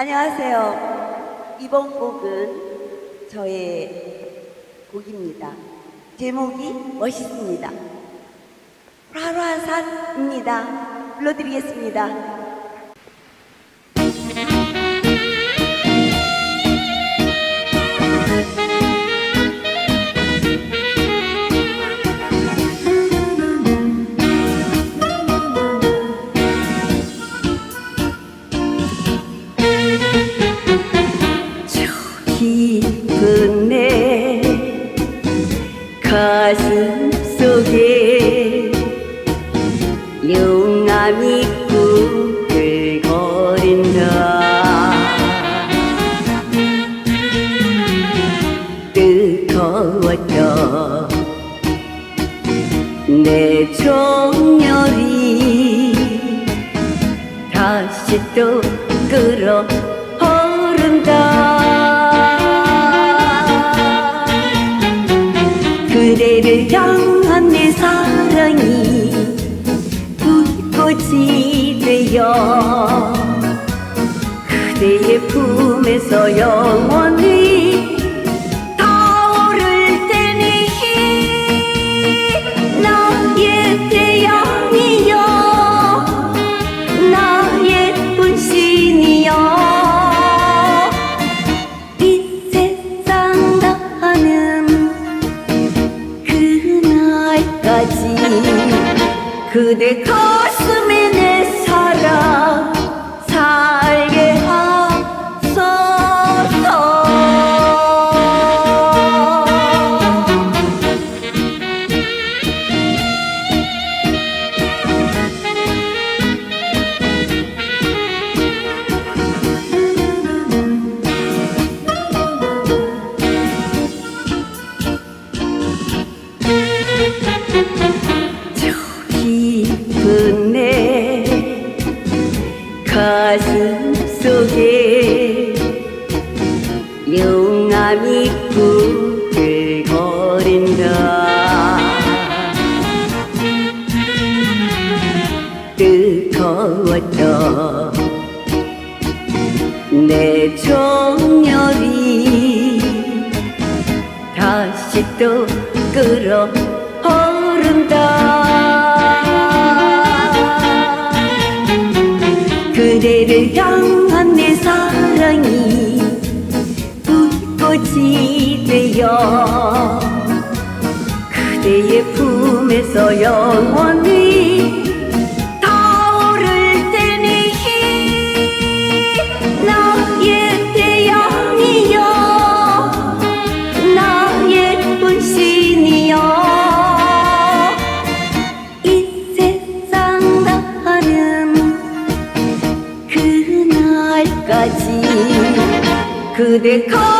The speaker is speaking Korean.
안녕하세요. 이번 곡은 저의 곡입니다. 제목이 멋있습니다. 활화산입니다. 불러드리겠습니다. 가슴 속에 용암이 꾸글거린다. 뜨거웠던 내 정열이 다시 또 사랑이 불꽃이 되어 그대의 품에서 영원히 타오를 테니 나의 태양 그대 가슴 속에 용암이 꾸글거린다. 뜨거웠던 내 정열이 다시 또 끌어 향한 내 사랑이 불꽃이 되어 그대의 품에서 영원히 그날까지 그대 가